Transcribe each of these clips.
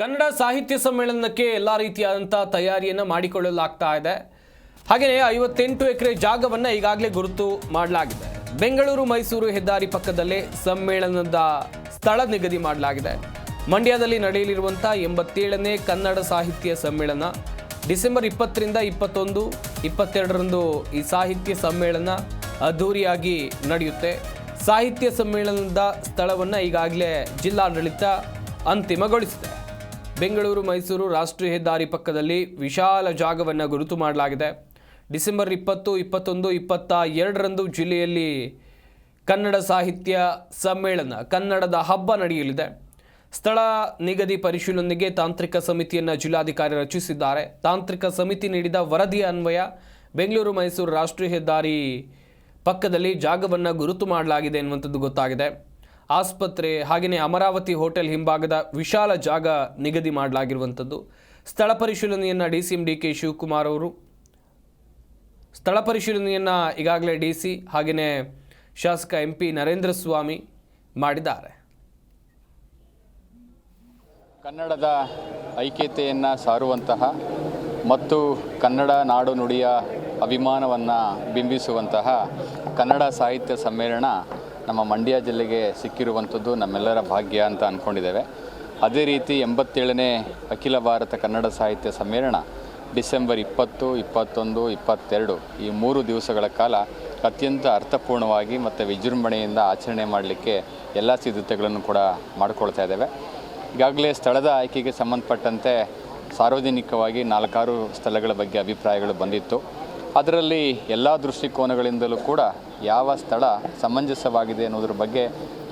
ಕನ್ನಡ ಸಾಹಿತ್ಯ ಸಮ್ಮೇಳನಕ್ಕೆ ಎಲ್ಲ ರೀತಿಯಾದಂಥ ತಯಾರಿಯನ್ನು ಮಾಡಿಕೊಳ್ಳಲಾಗ್ತಾ ಇದೆ. ಹಾಗೆಯೇ ಐವತ್ತೆಂಟು ಎಕರೆ ಜಾಗವನ್ನು ಈಗಾಗಲೇ ಗುರುತು ಮಾಡಲಾಗಿದೆ. ಬೆಂಗಳೂರು, ಮೈಸೂರು ಹೆದ್ದಾರಿ ಪಕ್ಕದಲ್ಲೇ ಸಮ್ಮೇಳನದ ಸ್ಥಳ ನಿಗದಿ ಮಾಡಲಾಗಿದೆ. ಮಂಡ್ಯದಲ್ಲಿ ನಡೆಯಲಿರುವಂಥ ಎಂಬತ್ತೇಳನೇ ಕನ್ನಡ ಸಾಹಿತ್ಯ ಸಮ್ಮೇಳನ, ಡಿಸೆಂಬರ್ ಇಪ್ಪತ್ತರಿಂದ ಇಪ್ಪತ್ತೊಂದು, ಇಪ್ಪತ್ತೆರಡರಂದು ಈ ಸಾಹಿತ್ಯ ಸಮ್ಮೇಳನ ಅದ್ಧೂರಿಯಾಗಿ ನಡೆಯುತ್ತೆ. ಸಾಹಿತ್ಯ ಸಮ್ಮೇಳನದ ಸ್ಥಳವನ್ನು ಈಗಾಗಲೇ ಜಿಲ್ಲಾಡಳಿತ ಅಂತಿಮಗೊಳಿಸಿದೆ. ಬೆಂಗಳೂರು, ಮೈಸೂರು ರಾಷ್ಟ್ರೀಯ ಹೆದ್ದಾರಿ ಪಕ್ಕದಲ್ಲಿ ವಿಶಾಲ ಜಾಗವನ್ನು ಗುರುತು ಮಾಡಲಾಗಿದೆ. ಡಿಸೆಂಬರ್ ಇಪ್ಪತ್ತು, ಇಪ್ಪತ್ತೊಂದು, ಇಪ್ಪತ್ತ ಎರಡರಂದು ಜಿಲ್ಲೆಯಲ್ಲಿ ಕನ್ನಡ ಸಾಹಿತ್ಯ ಸಮ್ಮೇಳನ, ಕನ್ನಡದ ಹಬ್ಬ ನಡೆಯಲಿದೆ. ಸ್ಥಳ ನಿಗದಿ ಪರಿಶೀಲನೆಗೆ ತಾಂತ್ರಿಕ ಸಮಿತಿಯನ್ನು ಜಿಲ್ಲಾಧಿಕಾರಿ ರಚಿಸಿದ್ದಾರೆ. ತಾಂತ್ರಿಕ ಸಮಿತಿ ನೀಡಿದ ವರದಿಯ ಅನ್ವಯ ಬೆಂಗಳೂರು, ಮೈಸೂರು ರಾಷ್ಟ್ರೀಯ ಹೆದ್ದಾರಿ ಪಕ್ಕದಲ್ಲಿ ಜಾಗವನ್ನು ಗುರುತು ಮಾಡಲಾಗಿದೆ ಎನ್ನುವಂಥದ್ದು ಗೊತ್ತಾಗಿದೆ. ಆಸ್ಪತ್ರೆ ಹಾಗೆಯೇ ಅಮರಾವತಿ ಹೋಟೆಲ್ ಹಿಂಭಾಗದ ವಿಶಾಲ ಜಾಗ ನಿಗದಿ ಮಾಡಲಾಗಿರುವಂಥದ್ದು. ಸ್ಥಳ ಪರಿಶೀಲನೆಯನ್ನು D C M D K Shivakumar ಅವರು, ಸ್ಥಳ ಪರಿಶೀಲನೆಯನ್ನು ಈಗಾಗಲೇ ಡಿ ಸಿ ಹಾಗೆಯೇ ಶಾಸಕ ಎಂ ಪಿ ನರೇಂದ್ರ ಸ್ವಾಮಿ ಮಾಡಿದ್ದಾರೆ. ಕನ್ನಡದ ಐಕ್ಯತೆಯನ್ನು ಸಾರುವಂತಹ ಮತ್ತು ಕನ್ನಡ ನಾಡು ನುಡಿಯ ಅಭಿಮಾನವನ್ನು ಬಿಂಬಿಸುವಂತಹ ಕನ್ನಡ ಸಾಹಿತ್ಯ ಸಮ್ಮೇಳನ ನಮ್ಮ ಮಂಡ್ಯ ಜಿಲ್ಲೆಗೆ ಸಿಕ್ಕಿರುವಂಥದ್ದು ನಮ್ಮೆಲ್ಲರ ಭಾಗ್ಯ ಅಂತ ಅಂದ್ಕೊಂಡಿದ್ದೇವೆ ಅದೇ ರೀತಿ ಎಂಬತ್ತೇಳನೇ ಅಖಿಲ ಭಾರತ ಕನ್ನಡ ಸಾಹಿತ್ಯ ಸಮ್ಮೇಳನ ಡಿಸೆಂಬರ್ ಇಪ್ಪತ್ತು, ಇಪ್ಪತ್ತೊಂದು, ಇಪ್ಪತ್ತೆರಡು ಈ ಮೂರು ದಿವಸಗಳ ಕಾಲ ಅತ್ಯಂತ ಅರ್ಥಪೂರ್ಣವಾಗಿ ಮತ್ತು ವಿಜೃಂಭಣೆಯಿಂದ ಆಚರಣೆ ಮಾಡಲಿಕ್ಕೆ ಎಲ್ಲ ಸಿದ್ಧತೆಗಳನ್ನು ಕೂಡ ಮಾಡಿಕೊಳ್ತಾ ಇದ್ದೇವೆ. ಈಗಾಗಲೇ ಸ್ಥಳದ ಆಯ್ಕೆಗೆ ಸಂಬಂಧಪಟ್ಟಂತೆ ಸಾರ್ವಜನಿಕವಾಗಿ ನಾಲ್ಕಾರು ಸ್ಥಳಗಳ ಬಗ್ಗೆ ಅಭಿಪ್ರಾಯಗಳು ಬಂದಿತ್ತು. ಅದರಲ್ಲಿ ಎಲ್ಲ ದೃಷ್ಟಿಕೋನಗಳಿಂದಲೂ ಕೂಡ ಯಾವ ಸ್ಥಳ ಸಮಂಜಸವಾಗಿದೆ ಅನ್ನೋದ್ರ ಬಗ್ಗೆ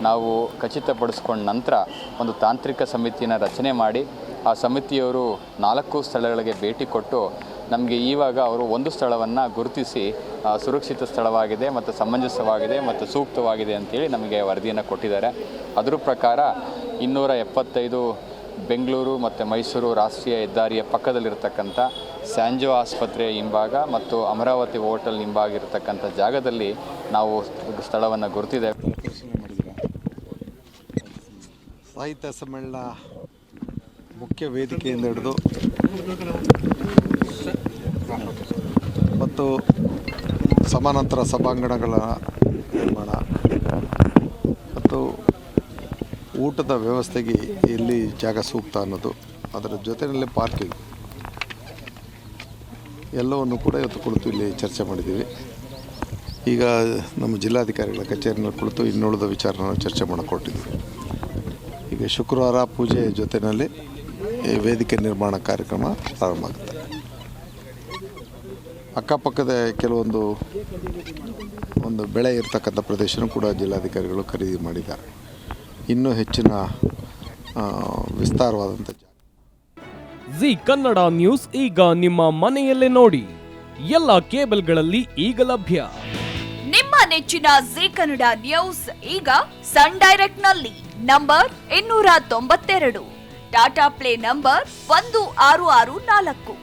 ನಾವು ಖಚಿತಪಡಿಸ್ಕೊಂಡ ನಂತರ ಒಂದು ತಾಂತ್ರಿಕ ಸಮಿತಿಯನ್ನು ರಚನೆ ಮಾಡಿ ಆ ಸಮಿತಿಯವರು ನಾಲ್ಕು ಸ್ಥಳಗಳಿಗೆ ಭೇಟಿ ಕೊಟ್ಟು ನಮಗೆ ಈವಾಗ ಅವರು ಒಂದು ಸ್ಥಳವನ್ನು ಗುರುತಿಸಿ ಸುರಕ್ಷಿತ ಸ್ಥಳವಾಗಿದೆ ಮತ್ತು ಸಮಂಜಸವಾಗಿದೆ ಮತ್ತು ಸೂಕ್ತವಾಗಿದೆ ಅಂತೇಳಿ ನಮಗೆ ವರದಿಯನ್ನು ಕೊಟ್ಟಿದ್ದಾರೆ. ಅದರ ಪ್ರಕಾರ ಇನ್ನೂರ ಎಪ್ಪತ್ತೈದು ಬೆಂಗಳೂರು ಮತ್ತು ಮೈಸೂರು ರಾಷ್ಟ್ರೀಯ ಹೆದ್ದಾರಿಯ ಪಕ್ಕದಲ್ಲಿರ್ತಕ್ಕಂಥ ಸ್ಯಾಂಜೋ ಆಸ್ಪತ್ರೆಯ ಹಿಂಭಾಗ ಮತ್ತು ಅಮರಾವತಿ ಹೋಟೆಲ್ ಹಿಂಭಾಗ ಇರತಕ್ಕಂಥ ಜಾಗದಲ್ಲಿ ನಾವು ಸ್ಥಳವನ್ನು ಗುರುತಿದ್ದೇವೆ. ಸಾಹಿತ್ಯ ಸಮ್ಮೇಳನ ಮುಖ್ಯ ವೇದಿಕೆಯಿಂದ ಹಿಡಿದು ಮತ್ತು ಸಮಾನಾಂತರ ಸಭಾಂಗಣಗಳ ನಿರ್ಮಾಣ ಮತ್ತು ಊಟದ ವ್ಯವಸ್ಥೆಗೆ ಎಲ್ಲಿ ಜಾಗ ಸೂಕ್ತ ಅನ್ನೋದು. ಅದರ ಜೊತೆಯಲ್ಲೇ ಪಾರ್ಕಿಂಗ್ ಎಲ್ಲವನ್ನು ಕೂಡ ಇವತ್ತು ಕುಳಿತು ಇಲ್ಲಿ ಚರ್ಚೆ ಮಾಡಿದ್ದೀವಿ. ಈಗ ನಮ್ಮ ಜಿಲ್ಲಾಧಿಕಾರಿಗಳ ಕಚೇರಿನಲ್ಲಿ ಕುಳಿತು ಇನ್ನುಳಿದ ವಿಚಾರನ ಚರ್ಚೆ ಮಾಡಿಕೊಟ್ಟಿದ್ವಿ ಈಗ ಶುಕ್ರವಾರ ಪೂಜೆ ಜೊತೆಯಲ್ಲಿ ವೇದಿಕೆ ನಿರ್ಮಾಣ ಕಾರ್ಯಕ್ರಮ ಪ್ರಾರಂಭ ಆಗುತ್ತೆ. ಅಕ್ಕಪಕ್ಕದ ಕೆಲವೊಂದು, ಒಂದು ಬೆಳೆ ಇರತಕ್ಕಂಥ ಪ್ರದೇಶನೂ ಕೂಡ ಜಿಲ್ಲಾಧಿಕಾರಿಗಳು ಖರೀದಿ ಮಾಡಿದ್ದಾರೆ. ಇನ್ನೂ ಹೆಚ್ಚಿನ ವಿಸ್ತಾರವಾದಂಥ ಜಾಗ. ಜಿ ಕನ್ನಡ ನ್ಯೂಸ್ ಈಗ ನಿಮ್ಮ ಮನೆಯಲ್ಲೇ ನೋಡಿ. ಎಲ್ಲ ಕೇಬಲ್ಗಳಲ್ಲಿ ಈಗ ಲಭ್ಯ. ನಿಮ್ಮ ನೆಚ್ಚಿನ ಜಿ ಕನ್ನಡ ನ್ಯೂಸ್ ಈಗ ಸನ್ ಡೈರೆಕ್ಟ್ನಲ್ಲಿ ನಂಬರ್ ಇನ್ನೂರ ತೊಂಬತ್ತೆರಡು ಟಾಟಾ ಪ್ಲೇ ನಂಬರ್ ಒಂದು ಆರು ಆರು ನಾಲ್ಕು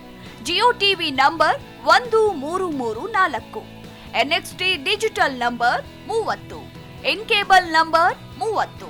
ಜಿಯೋ ಟಿವಿ ನಂಬರ್ ಒಂದು ಮೂರು ಮೂರು ನಾಲ್ಕು ಎನ್ಎಕ್ಸ್ಟಿ ಡಿಜಿಟಲ್ ನಂಬರ್ ಮೂವತ್ತು ಇನ್ ಕೇಬಲ್ ನಂಬರ್ ಮೂವತ್ತು.